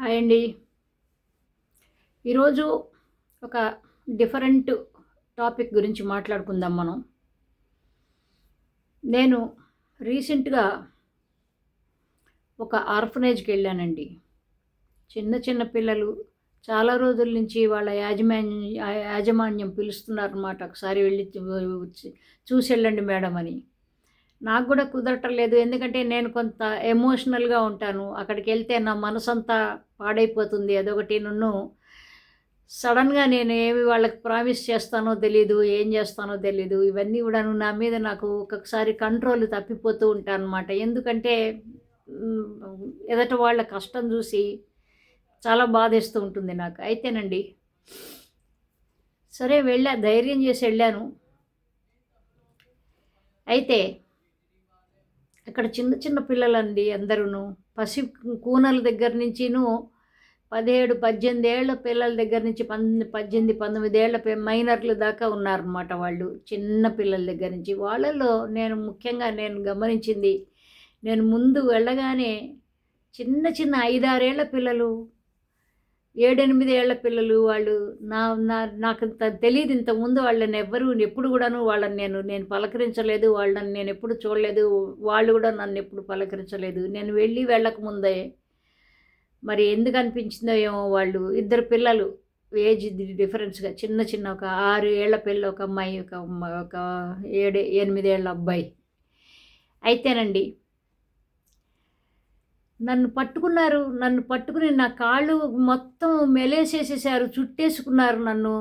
Hi అండి. ఈరోజు ఒక డిఫరెంట్ టాపిక్ గురించి మాట్లాడుకుందాం మనం. నేను రీసెంట్గా ఒక ఆర్ఫనేజ్కి వెళ్ళానండి చిన్న చిన్న పిల్లలు చాలా రోజుల నుంచి వాళ్ళ యాజమాన్యం యాజమాన్యం పిలుస్తున్నారన్నమాట. ఒకసారి వెళ్ళి చూసి వెళ్ళండి మేడం అని. నాకు కూడా కుదరటం లేదు ఎందుకంటే నేను కొంత ఎమోషనల్గా ఉంటాను. అక్కడికి వెళ్తే నా మనసంతా పాడైపోతుంది. అదొకటి నన్ను సడన్గా నేను ఏమి వాళ్ళకి ప్రామిస్ చేస్తానో తెలీదు ఏం చేస్తానో తెలీదు. ఇవన్నీ కూడా నా మీద నాకు ఒక్కొక్కసారి కంట్రోల్ తప్పిపోతూ ఉంటాను అనమాట ఎందుకంటే ఎదట వాళ్ళ కష్టం చూసి చాలా బాధేస్తూ ఉంటుంది నాకు. అయితేనండి. సరే వెళ్ళా ధైర్యం చేసి వెళ్ళాను. అయితే అక్కడ చిన్న చిన్న పిల్లలండి అందరూను. పసి కూనల దగ్గర నుంచిను పదిహేడు పద్దెనిమిది ఏళ్ళ పిల్లల దగ్గర నుంచి పంతొమ్మిది పద్దెనిమిది పంతొమ్మిది ఏళ్ళ మైనర్లు దాకా ఉన్నారన్నమాట వాళ్ళు. చిన్న పిల్లల దగ్గర నుంచి. వాళ్ళలో నేను ముఖ్యంగా నేను గమనించింది నేను ముందు వెళ్ళగానే చిన్న చిన్న ఐదారేళ్ళ పిల్లలు ఏడెనిమిది ఏళ్ళ పిల్లలు వాళ్ళు నా నా నాకు ఇంత తెలియదు ఇంతకుముందు వాళ్ళని ఎవ్వరూ ఎప్పుడు కూడాను వాళ్ళని నేను నేను పలకరించలేదు వాళ్ళని నేను ఎప్పుడు చూడలేదు వాళ్ళు కూడా నన్ను ఎప్పుడు పలకరించలేదు. నేను వెళ్ళి వెళ్ళక ముందే మరి ఎందుకు అనిపించిందో ఏమో వాళ్ళు ఇద్దరు పిల్లలు ఏజ్ డిఫరెన్స్గా చిన్న చిన్న ఒక ఆరు ఏళ్ళ పిల్ల ఒక అమ్మాయి ఒక ఒక ఏడు ఎనిమిదేళ్ళ అబ్బాయి. అయితేనండి నన్ను పట్టుకున్నారు నన్ను పట్టుకుని నా కాళ్ళు మొత్తం మెలేసేసేసారు చుట్టేసుకున్నారు నన్ను.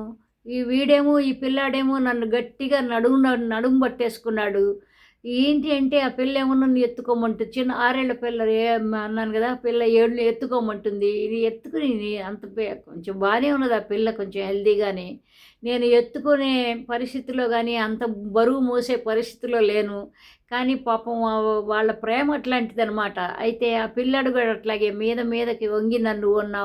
ఈ వీడేమో ఈ పిల్లాడేమో నన్ను గట్టిగా నడుము నడుము పట్టేసుకున్నాడు. ఏంటి అంటే ఆ పిల్ల ఏమో నన్ను ఎత్తుకోమంటుంది. చిన్న ఆరేళ్ళ పిల్ల ఏ అన్నాను కదా పిల్ల ఏళ్ళు ఎత్తుకోమంటుంది. ఇది ఎత్తుకుని అంత కొంచెం బాగానే ఉన్నది ఆ పిల్ల కొంచెం హెల్దీగానే నేను ఎత్తుకునే పరిస్థితిలో కానీ అంత బరువు మోసే పరిస్థితిలో లేను. కానీ పాపం వాళ్ళ ప్రేమ అట్లాంటిది అనమాట అయితే ఆ పిల్లాడు కూడా అట్లాగే మీద మీదకి వంగి నన్ను నా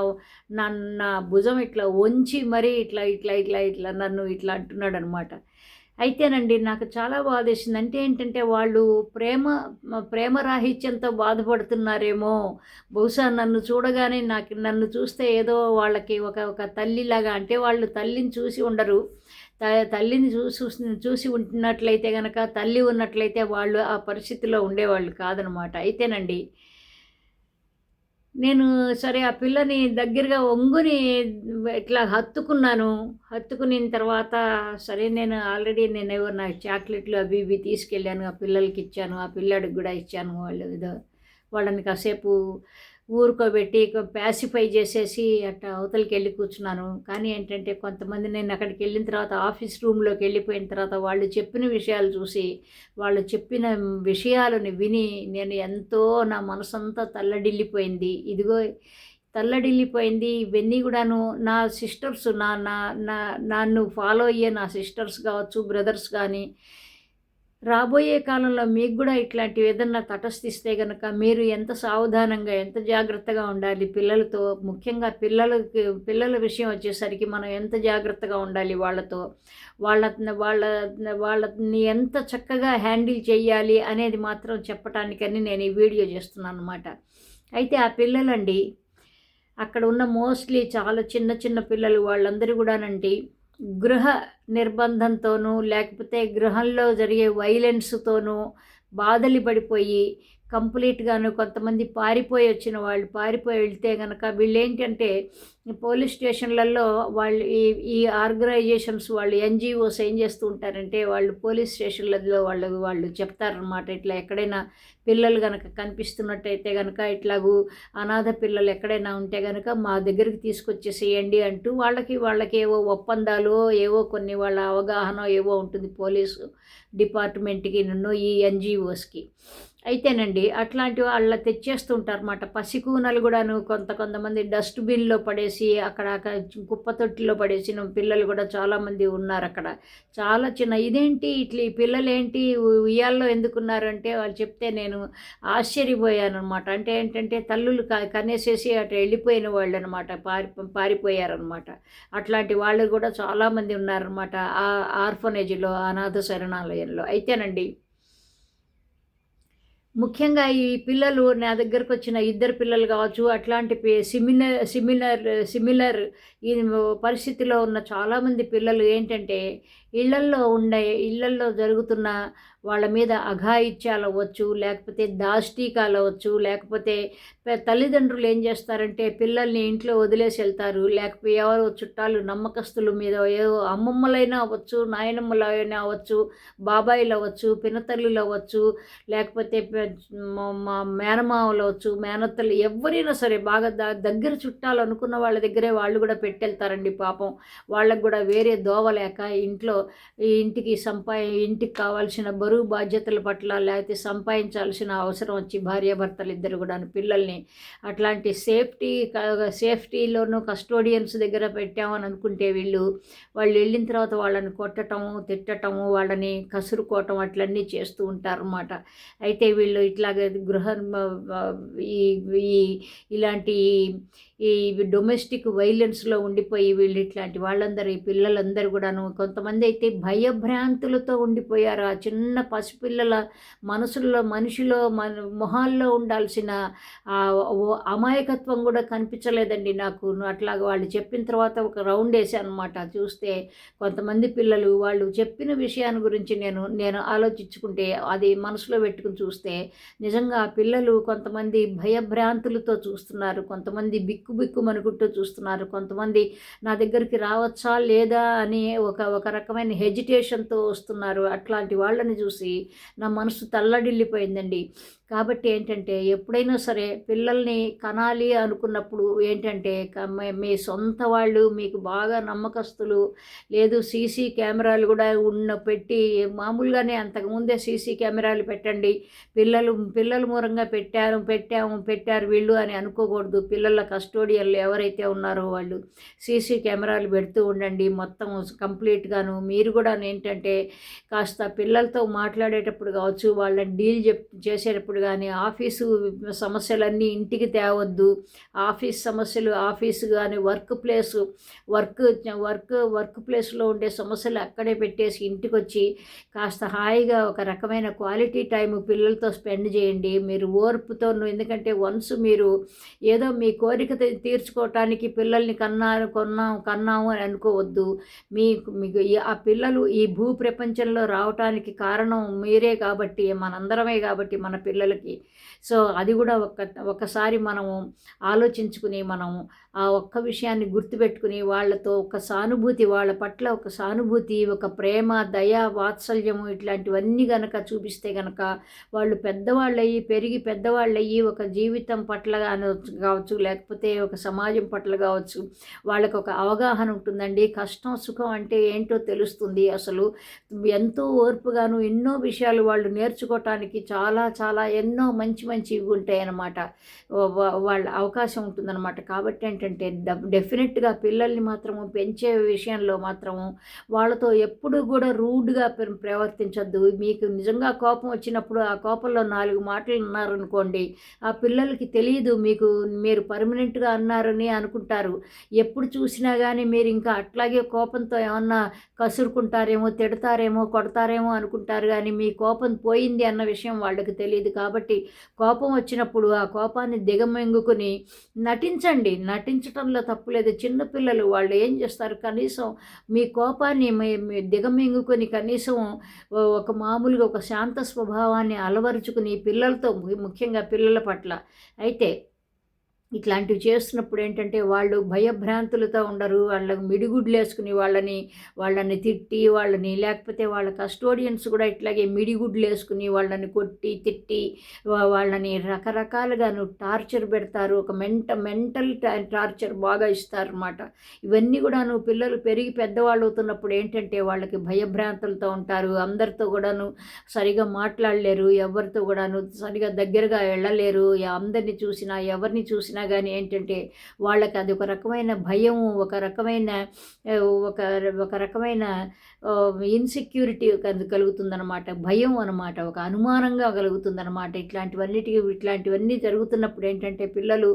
నన్ను నా భుజం ఇట్లా వంచి మరీ ఇట్లా ఇట్లా ఇట్లా ఇట్లా నన్ను ఇట్లా అంటున్నాడు అనమాట అయితేనండి నాకు చాలా బాధేసింది. అంటే ఏంటంటే వాళ్ళు ప్రేమ ప్రేమ రాహిత్యంతో బాధపడుతున్నారేమో. బహుశా నన్ను చూడగానే నాకు నన్ను చూస్తే ఏదో వాళ్ళకి ఒక ఒక తల్లిలాగా అంటే వాళ్ళు తల్లిని చూసి ఉండరు. తల్లిని చూసి చూసి ఉంటున్నట్లయితే కనుక తల్లి ఉన్నట్లయితే వాళ్ళు ఆ పరిస్థితిలో ఉండేవాళ్ళు కాదనమాట. అయితేనండి నేను సరే ఆ పిల్లని దగ్గరగా ఒంగుని ఇట్లా హత్తుకున్నాను. హత్తుకున్న తర్వాత సరే నేను ఆల్రెడీ నేను ఏవో నా చాక్లెట్లు అవి ఇవి తీసుకెళ్ళాను ఆ పిల్లలకి ఇచ్చాను ఆ పిల్లాడికి కూడా ఇచ్చాను వాళ్ళు ఏదో. వాళ్ళని కాసేపు ఊరుకోబెట్టి ప్యాసిఫై చేసేసి అట్ట అవతలకి వెళ్ళి కూర్చున్నాను కానీ ఏంటంటే కొంతమంది నేను అక్కడికి వెళ్ళిన తర్వాత ఆఫీస్ రూమ్లోకి వెళ్ళిపోయిన తర్వాత వాళ్ళు చెప్పిన విషయాలు చూసి వాళ్ళు చెప్పిన విషయాలను విని నేను ఎంతో నా మనసంతా తల్లడిల్లిపోయింది. ఇదిగో తల్లడిల్లిపోయింది. ఇవన్నీ కూడాను నా సిస్టర్స్ నా నా నా నన్ను ఫాలో అయ్యే నా సిస్టర్స్ కావచ్చు బ్రదర్స్ కానీ రాబోయే కాలంలో మీకు కూడా ఇట్లాంటివి ఏదన్నా తటస్థిస్తే కనుక మీరు ఎంత సావధానంగా ఎంత జాగ్రత్తగా ఉండాలి? పిల్లలతో ముఖ్యంగా పిల్లలకి పిల్లల విషయం వచ్చేసరికి మనం ఎంత జాగ్రత్తగా ఉండాలి వాళ్ళతో? వాళ్ళ వాళ్ళ వాళ్ళని ఎంత చక్కగా హ్యాండిల్ చేయాలి అనేది మాత్రం చెప్పటానికని నేను ఈ వీడియో చేస్తున్నాను అనమాట అయితే ఆ పిల్లలండి అక్కడ ఉన్న మోస్ట్లీ చాలా చిన్న చిన్న పిల్లలు వాళ్ళందరూ కూడానండి గృహ నిర్బంధంతోనూ లేకపోతే గృహంలో జరిగే వైలెన్స్తోనూ బాధలు పడిపోయి కంప్లీట్గాను కొంతమంది పారిపోయి వచ్చిన వాళ్ళు పారిపోయి వెళ్తే కనుక వీళ్ళు ఏంటంటే పోలీస్ స్టేషన్లలో వాళ్ళు ఈ ఈ ఆర్గనైజేషన్స్ వాళ్ళు ఎన్జిఓస్ ఏం చేస్తూ ఉంటారంటే వాళ్ళు పోలీస్ స్టేషన్లలో వాళ్ళు వాళ్ళు చెప్తారనమాట ఇట్లా ఎక్కడైనా పిల్లలు కనుక కనిపిస్తున్నట్టయితే కనుక ఇట్లాగూ అనాథ పిల్లలు ఎక్కడైనా ఉంటే కనుక మా దగ్గరికి తీసుకొచ్చేసేయండి అంటూ వాళ్ళకి వాళ్ళకి ఏవో ఒప్పందాలు ఏవో కొన్ని వాళ్ళ అవగాహన ఏవో ఉంటుంది పోలీసు డిపార్ట్మెంట్కి నన్ను ఈ ఎన్జిఓస్కి. అయితేనండి అట్లాంటి వాళ్ళ తెచ్చేస్తుంటారన్నమాట. పసికూనలు కూడాను కొంత కొంతమంది డస్ట్బిన్లో పడేసి అక్కడ కుప్ప తొట్టిలో పడేసిన పిల్లలు కూడా చాలామంది ఉన్నారు అక్కడ చాలా చిన్న ఇదేంటి ఇట్లా ఈ పిల్లలు ఏంటి ఉయ్యాల్లో ఎందుకున్నారంటే వాళ్ళు చెప్తే నేను ఆశ్చర్యపోయాను అనమాట అంటే ఏంటంటే తల్లులు క కనేసేసి అటు వెళ్ళిపోయిన వాళ్ళు అనమాట పారి పారిపోయారనమాట అట్లాంటి వాళ్ళు కూడా చాలామంది ఉన్నారనమాట ఆ ఆర్ఫనేజ్లో అనాథ శరణాలయంలో. అయితేనండి ముఖ్యంగా ఈ పిల్లలు నా దగ్గరకు వచ్చిన ఇద్దరు పిల్లలు కావచ్చు అట్లాంటి సిమిలర్ సిమిలర్ సిమిలర్ ఈ పరిస్థితిలో ఉన్న చాలామంది పిల్లలు ఏంటంటే ఇళ్ళల్లో ఉండే ఇళ్ళల్లో జరుగుతున్న వాళ్ళ మీద అఘాయిత్యాలు అవ్వచ్చు లేకపోతే దాష్టీకాలు అవ్వచ్చు లేకపోతే తల్లిదండ్రులు ఏం చేస్తారంటే పిల్లల్ని ఇంట్లో వదిలేసి వెళ్తారు. లేకపోతే ఎవరో చుట్టాలు నమ్మకస్తుల మీద ఏవో అమ్మమ్మలైనా అవ్వచ్చు నాయనమ్మలైనా అవ్వచ్చు బాబాయిలు అవ్వచ్చు పినతల్లులు అవ్వచ్చు లేకపోతే మా- మా మేనమామలు అవ్వచ్చు మేనత్తలు ఎవరైనా సరే బాగా ద దగ్గర చుట్టాలు అనుకున్న వాళ్ళ దగ్గరే వాళ్ళు కూడా పెట్టెళ్తారండి పాపం. వాళ్ళకు కూడా వేరే దోవలేక ఇంట్లో ఈ ఇంటికి సంపా ఇంటికి కావాల్సిన బరువు బాధ్యతల పట్ల లేకపోతే సంపాదించాల్సిన అవసరం వచ్చి భార్యాభర్తలు ఇద్దరు కూడా పిల్లల్ని అట్లాంటి సేఫ్టీ సేఫ్టీలోనూ కస్టోడియన్స్ దగ్గర పెట్టామని అనుకుంటే వీళ్ళు వాళ్ళు వెళ్ళిన తర్వాత వాళ్ళని కొట్టటము తిట్టటము వాళ్ళని కసురుకోవటం అట్లన్నీ చేస్తూ ఉంటారు అన్నమాట అయితే వీళ్ళు ఇట్లాగే గృహ ఈ ఈ ఇలాంటి ఈ డొమెస్టిక్ వైలెన్స్లో ఉండిపోయి వీళ్ళు ఇట్లాంటి వాళ్ళందరూ ఈ పిల్లలందరూ కూడాను కొంతమంది అయితే భయభ్రాంతులతో ఉండిపోయారు. ఆ చిన్న పసిపిల్లల మనసుల్లో మనిషిలో మన మొహాల్లో ఉండాల్సిన అమాయకత్వం కూడా కనిపించలేదండి నాకు. అట్లా వాళ్ళు చెప్పిన తర్వాత ఒక రౌండ్ వేసాను అనమాట చూస్తే కొంతమంది పిల్లలు వాళ్ళు చెప్పిన విషయాన్ని గురించి నేను నేను ఆలోచించుకుంటే అది మనసులో పెట్టుకుని చూస్తే నిజంగా ఆ పిల్లలు కొంతమంది భయభ్రాంతులతో చూస్తున్నారు. కొంతమంది బిక్కు బిక్కు మనుకుంటూ చూస్తున్నారు. కొంతమంది నా దగ్గరికి రావచ్చా లేదా అని ఒక ఒక రకమైన హెజిటేషన్తో వస్తున్నారు. అట్లాంటి వాళ్ళని చూసి నా మనసు తల్లడిల్లిపోయిందండి. కాబట్టి ఏంటంటే ఎప్పుడైనా సరే పిల్లల్ని కనాలి అనుకున్నప్పుడు ఏంటంటే క- మీ- మీ సొంత వాళ్ళు మీకు బాగా నమ్మకస్తులు లేదు సీసీ కెమెరాలు కూడా ఉన్న పెట్టి మామూలుగానే అంతకుముందే సీసీ కెమెరాలు పెట్టండి. పిల్లలు పిల్లల మూలంగా పెట్టారు పెట్టాము పెట్టారు వీళ్ళు అని అనుకోకూడదు. పిల్లల కస్టోడియన్లు ఎవరైతే ఉన్నారో వాళ్ళు సీసీ కెమెరాలు పెడుతూ ఉండండి. మొత్తం కంప్లీట్గాను. మీరు కూడా ఏంటంటే కాస్త పిల్లలతో మాట్లాడేటప్పుడు కావచ్చు వాళ్ళని డీల్ చెప్ చేసేటప్పుడు కానీ ఆఫీసు సమస్యలన్నీ ఇంటికి తేవద్దు. ఆఫీస్ సమస్యలు ఆఫీసు కానీ work place work work work ప్లేస్లో ఉండే సమస్యలు అక్కడే పెట్టేసి ఇంటికి వచ్చి కాస్త హాయిగా ఒక రకమైన క్వాలిటీ టైం పిల్లలతో స్పెండ్ చేయండి. మీరు ఓర్పుతో ఎందుకంటే వన్స్ మీరు ఏదో మీ కోరిక తీర్చుకోవటానికి పిల్లల్ని కన్నారు కొన్నాం కన్నాము అని అనుకోవద్దు. మీకు మీకు ఈ- ఆ పిల్లలు ఈ భూ ప్రపంచంలో రావటానికి కారణం మీరే కాబట్టి మనందరమే కాబట్టి మన పిల్లలకి సో అది కూడా ఒక ఒకసారి మనము ఆలోచించుకుని మనము ఆ ఒక్క విషయాన్ని గుర్తుపెట్టుకుని వాళ్ళతో ఒక సానుభూతి వాళ్ళ పట్ల ఒక సానుభూతి ఒక ప్రేమ దయ వాత్సల్యము ఇట్లాంటివన్నీ గనక చూపిస్తే గనక వాళ్ళు పెద్దవాళ్ళయ్యి పెరిగి పెద్దవాళ్ళయ్యి ఒక జీవితం పట్ల కావచ్చు కావచ్చు లేకపోతే ఒక సమాజం పట్ల కావచ్చు వాళ్ళకు ఒక అవగాహన ఉంటుందండి. కష్టం సుఖం అంటే ఏంటో తెలుస్తుంది. అసలు ఎంతో ఓర్పుగాను ఎన్నో విషయాలు వాళ్ళు నేర్చుకోవటానికి చాలా చాలా ఎన్నో మంచి మంచివి ఉంటాయి అన్నమాట వాళ్ళ అవకాశం ఉంటుందన్నమాట. కాబట్టి ఏంటంటే డెఫినెట్గా పిల్లల్ని మాత్రము పెంచే విషయంలో మాత్రము వాళ్ళతో ఎప్పుడు కూడా రూడ్గా ప్రవర్తించద్దు. మీకు నిజంగా కోపం వచ్చినప్పుడు ఆ కోపంలో నాలుగు మాటలు ఉన్నారనుకోండి ఆ పిల్లలకి తెలియదు మీకు మీరు పర్మనెంట్గా అన్నారని అనుకుంటారు. ఎప్పుడు చూసినా కానీ మీరు ఇంకా అట్లాగే కోపంతో ఏమన్నా కసురుకుంటారేమో తిడతారేమో కొడతారేమో అనుకుంటారు కానీ మీ కోపం పోయింది అన్న విషయం వాళ్ళకి తెలియదు కాబట్టి కోపం వచ్చినప్పుడు ఆ కోపాన్ని దిగమింగుకుని నటించండి. నటించడంలో తప్పులేదు చిన్నపిల్లలు వాళ్ళు ఏం చేస్తారు? కనీసం మీ కోపాన్ని మీ- దిగమింగుకొని కనీసం ఒక మామూలుగా ఒక శాంత స్వభావాన్ని అలవరుచుకుని పిల్లలతో ము- ముఖ్యంగా పిల్లల పట్ల. అయితే ఇట్లాంటివి చేస్తున్నప్పుడు ఏంటంటే వాళ్ళు భయభ్రాంతులతో ఉండరు వాళ్ళకి మిడిగుడ్లు వేసుకుని వాళ్ళని వాళ్ళని తిట్టి వాళ్ళని లేకపోతే వాళ్ళ కస్టోడియన్స్ కూడా ఇట్లాగే మిడిగుడ్లు వేసుకుని వాళ్ళని కొట్టి తిట్టి వాళ్ళని రకరకాలుగాను టార్చర్ పెడతారు. ఒక మెంట మెంటల్ టార్చర్ బాగా ఇస్తారన్నమాట. ఇవన్నీ కూడాను పిల్లలు పెరిగి పెద్దవాళ్ళు అవుతున్నప్పుడు ఏంటంటే వాళ్ళకి భయభ్రాంతులతో ఉంటారు. అందరితో కూడాను సరిగా మాట్లాడలేరు. ఎవరితో కూడాను సరిగా దగ్గరగా వెళ్ళలేరు. అందరిని చూసినా ఎవరిని చూసినా చేసినా కానీ ఏంటంటే వాళ్ళకి అది ఒక రకమైన భయం ఒక రకమైన ఒక ఒక రకమైన ఇన్సెక్యూరిటీ కలుగుతుందన్నమాట. భయం అనమాట ఒక అనుమానంగా కలుగుతుందన్నమాట. ఇట్లాంటివన్నిటికి ఇట్లాంటివన్నీ జరుగుతున్నప్పుడు ఏంటంటే పిల్లలు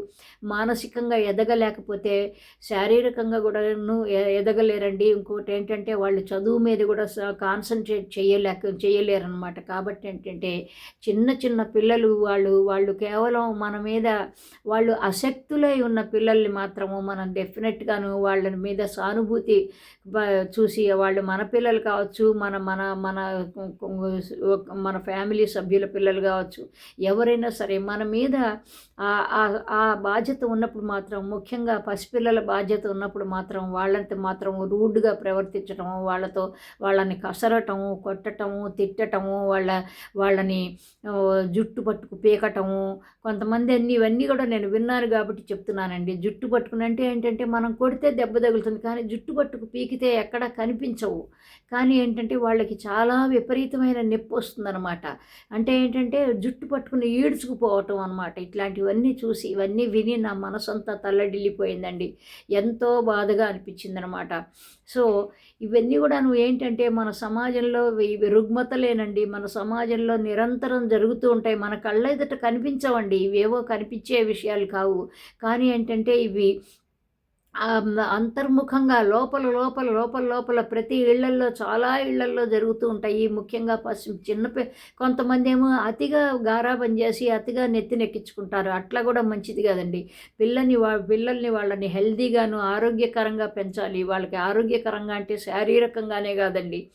మానసికంగా ఎదగలేకపోతే శారీరకంగా కూడా ఎదగలేరండి. ఇంకోటి ఏంటంటే వాళ్ళు చదువు మీద కూడా కాన్సన్ట్రేట్ చేయలేక చేయలేరన్నమాట. కాబట్టి ఏంటంటే చిన్న చిన్న పిల్లలు వాళ్ళు వాళ్ళు కేవలం మన మీద వాళ్ళు అశక్తులై ఉన్న పిల్లల్ని మాత్రము మనం డెఫినెట్గాను వాళ్ళ మీద సానుభూతి చూసి వాళ్ళు మన పిల్లలు కావచ్చు మన మన మన మన ఫ్యామిలీ సభ్యుల పిల్లలు కావచ్చు ఎవరైనా సరే మన మీద ఆ- బాధ్యత ఉన్నప్పుడు మాత్రం ముఖ్యంగా పసిపిల్లల బాధ్యత ఉన్నప్పుడు మాత్రం వాళ్ళంతా మాత్రం రూడ్గా ప్రవర్తించడం వాళ్ళతో వాళ్ళని కసరటము కొట్టటము తిట్టటము వాళ్ళ వాళ్ళని జుట్టు పట్టుకు పీకటము కొంతమంది అన్ని ఇవన్నీ కూడా నేను విన్నాను కాబట్టి చెప్తున్నానండి. జుట్టు పట్టుకుని అంటే ఏంటంటే మనం కొడితే దెబ్బ తగులుతుంది కానీ జుట్టు పట్టుకు పీకితే ఎక్కడ కనిపించవు. కానీ ఏంటంటే వాళ్ళకి చాలా విపరీతమైన నొప్పి వస్తుందన్నమాట. అంటే ఏంటంటే జుట్టు పట్టుకుని ఈడ్చుకుపోవటం అనమాట ఇట్లాంటివన్నీ చూసి ఇవన్నీ విని నా మనసంతా తల్లడిల్లిపోయిందండి. ఎంతో బాధగా అనిపించిందనమాట సో ఇవన్నీ కూడా నువ్వు ఏంటంటే మన సమాజంలో ఇవి రుగ్మతలేనండి మన సమాజంలో నిరంతరం జరుగుతూ ఉంటాయి. మన కళ్ళ ఎదుట కనిపించవండి. ఇవేవో కనిపించే విషయాలు కావు. కానీ ఏంటంటే ఇవి అంతర్ముఖంగా లోపల లోపల లోపల లోపల ప్రతి ఇళ్ళల్లో చాలా ఇళ్ళల్లో జరుగుతూ ఉంటాయి. ముఖ్యంగా పశ్చిమ చిన్న పి- కొంతమంది ఏమో అతిగా గారాబం చేసి అతిగా నెత్తినెక్కించుకుంటారు. అట్లా కూడా మంచిది కదండి. పిల్లని వా పిల్లల్ని వాళ్ళని హెల్దీగాను ఆరోగ్యకరంగా పెంచాలి. వాళ్ళకి ఆరోగ్యకరంగా అంటే శారీరకంగానే కాదండి.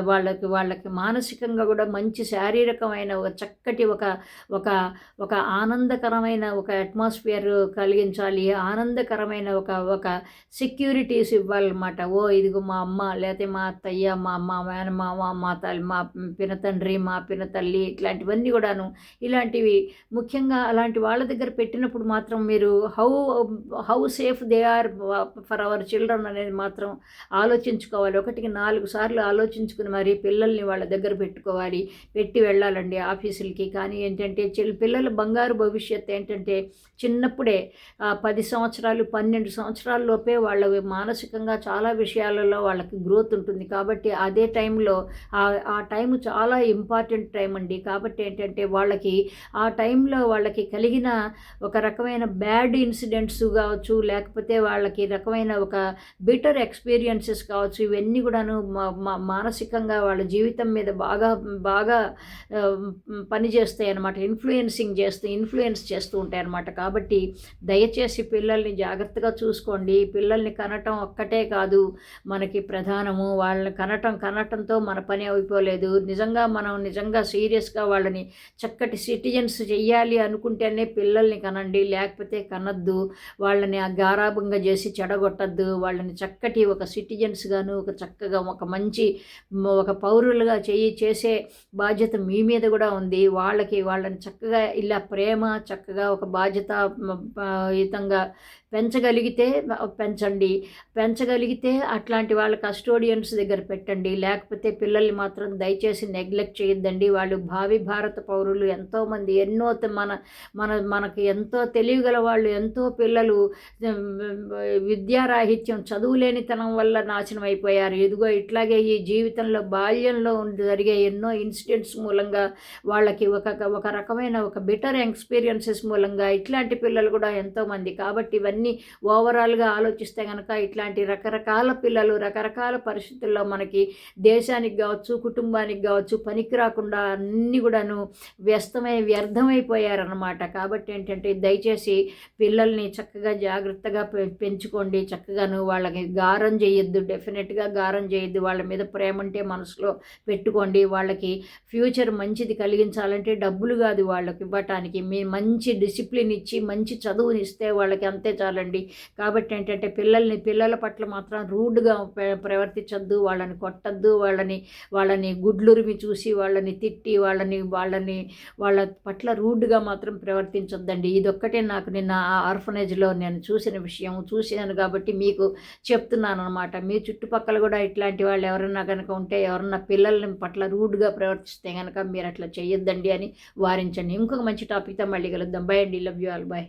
వాళ్ళకి వాళ్ళకి మానసికంగా కూడా మంచి శారీరకమైన ఒక చక్కటి ఒక ఒక ఒక ఆనందకరమైన ఒక అట్మాస్ఫియర్ కలిగించాలి. ఆనందకరమైన ఒక ఒక సెక్యూరిటీస్ ఇవ్వాలన్నమాట. ఓ ఇదిగో మా అమ్మ లేకపోతే మా అత్తయ్య మా అమ్మ మేనమామ మా తల్లి మా పినతండ్రి మా పినతల్లి ఇట్లాంటివన్నీ కూడాను. ఇలాంటివి ముఖ్యంగా అలాంటి వాళ్ళ దగ్గర పెట్టినప్పుడు మాత్రం మీరు how how safe they are for our children అనేది మాత్రం ఆలోచించుకోవాలి. ఒకటికి నాలుగు సార్లు ఆలోచించుకుని మరి పిల్లల్ని వాళ్ళ దగ్గర పెట్టుకోవాలి. పెట్టి వెళ్ళాలండి ఆఫీసులకి. కానీ ఏంటంటే చిల్ పిల్లల బంగారు భవిష్యత్తు ఏంటంటే చిన్నప్పుడే పది సంవత్సరాలు పన్నెండు సంవత్సరాలు సంవత్సరాల్లోపే వాళ్ళ మానసికంగా చాలా విషయాలలో వాళ్ళకి గ్రోత్ ఉంటుంది. కాబట్టి అదే టైంలో ఆ- ఆ టైం చాలా ఇంపార్టెంట్ టైం అండి. కాబట్టి ఏంటంటే వాళ్ళకి ఆ టైంలో వాళ్ళకి కలిగిన ఒక రకమైన బ్యాడ్ ఇన్సిడెంట్స్ కావచ్చు లేకపోతే వాళ్ళకి రకమైన ఒక బెటర్ ఎక్స్పీరియన్సెస్ కావచ్చు ఇవన్నీ కూడాను మా- మానసికంగా వాళ్ళ జీవితం మీద బాగా బాగా పనిచేస్తాయి అన్నమాట. ఇన్ఫ్లుయెన్సింగ్ చేస్తూ ఇన్ఫ్లుయెన్స్ చేస్తూ ఉంటాయి అనమాట కాబట్టి దయచేసి పిల్లల్ని జాగ్రత్తగా చూసుకోండి పిల్లల్ని కనటం ఒక్కటే కాదు. మనకి ప్రధానము. వాళ్ళని కనటం కనటంతో మన పని అయిపోలేదు. నిజంగా మనం నిజంగా సీరియస్గా వాళ్ళని చక్కటి సిటిజన్స్ చెయ్యాలి అనుకుంటేనే పిల్లల్ని కనండి. లేకపోతే కనద్దు. వాళ్ళని ఆ గారాభంగా చేసి చెడగొట్టద్దు. వాళ్ళని చక్కటి ఒక సిటిజన్స్ గాను ఒక చక్కగా ఒక మంచి ఒక పౌరులుగా చేయి చేసే బాధ్యత మీ మీద కూడా ఉంది. వాళ్ళకి వాళ్ళని చక్కగా ఇలా ప్రేమ చక్కగా ఒక బాధ్యత యుతంగా పెంచగలిగితే పెంచండి. పెంచగలిగితే అట్లాంటి వాళ్ళ కస్టోడియన్స్ దగ్గర పెట్టండి. లేకపోతే పిల్లల్ని మాత్రం దయచేసి నెగ్లెక్ట్ చేయొద్దండి. వాళ్ళు భావి భారత పౌరులు ఎంతోమంది ఎన్నో మన మన మనకి ఎంతో తెలివిగల వాళ్ళు ఎంతో పిల్లలు విద్యారాహిత్యం చదువులేనితనం వల్ల నాశనం అయిపోయారు. ఇదిగో ఇట్లాగే ఈ జీవితంలో బాల్యంలో ఉండి జరిగే ఎన్నో ఇన్సిడెంట్స్ మూలంగా వాళ్ళకి ఒక ఒక రకమైన ఒక బెటర్ ఎక్స్పీరియన్సెస్ మూలంగా ఇట్లాంటి పిల్లలు కూడా ఎంతోమంది కాబట్టి ఇవన్నీ ఓవరాల్గా ఆలోచిస్తే కనుక ఇట్లాంటి రకరకాల పిల్లలు రకరకాల పరిస్థితుల్లో మనకి దేశానికి కావచ్చు కుటుంబానికి కావచ్చు పనికి రాకుండా అన్నీ కూడాను వ్యస్తమై వ్యర్థమైపోయారన్నమాట. కాబట్టి ఏంటంటే దయచేసి పిల్లల్ని చక్కగా జాగ్రత్తగా పె- పెంచుకోండి. చక్కగాను వాళ్ళకి గారం చేయొద్దు. డెఫినెట్గా గారం చేయొద్దు. వాళ్ళ మీద ప్రేమ అంటే మనసులో పెట్టుకోండి. వాళ్ళకి ఫ్యూచర్ మంచిది కలిగించాలంటే డబ్బులు కాదు వాళ్ళకి ఇవ్వటానికి. మీ మంచి డిసిప్లిన్ ఇచ్చి మంచి చదువునిస్తే వాళ్ళకి అంతే చాలండి కాబట్టి ఏంటంటే పిల్లల్ని పిల్లల పట్ల మాత్రం రూడ్గా ప్రవర్తించద్దు. వాళ్ళని కొట్టద్దు. వాళ్ళని వాళ్ళని గుడ్లురిమి చూసి వాళ్ళని తిట్టి వాళ్ళని వాళ్ళని వాళ్ళ పట్ల రూడ్గా మాత్రం ప్రవర్తించొద్దండి. ఇదొక్కటే నాకు నిన్న ఆ ఆర్ఫనేజ్లో నేను చూసిన విషయం. చూశాను కాబట్టి మీకు చెప్తున్నాను అనమాట మీ చుట్టుపక్కల కూడా ఇట్లాంటి వాళ్ళు ఎవరన్నా కనుక ఉంటే ఎవరన్నా పిల్లల్ని పట్ల రూడ్గా ప్రవర్తిస్తే కనుక మీరు అట్లా చేయొద్దండి అని వారించండి. ఇంకొక మంచి టాపిక్తో మళ్ళీ కలుద్దాం. బై అండి. Love you all. బాయ్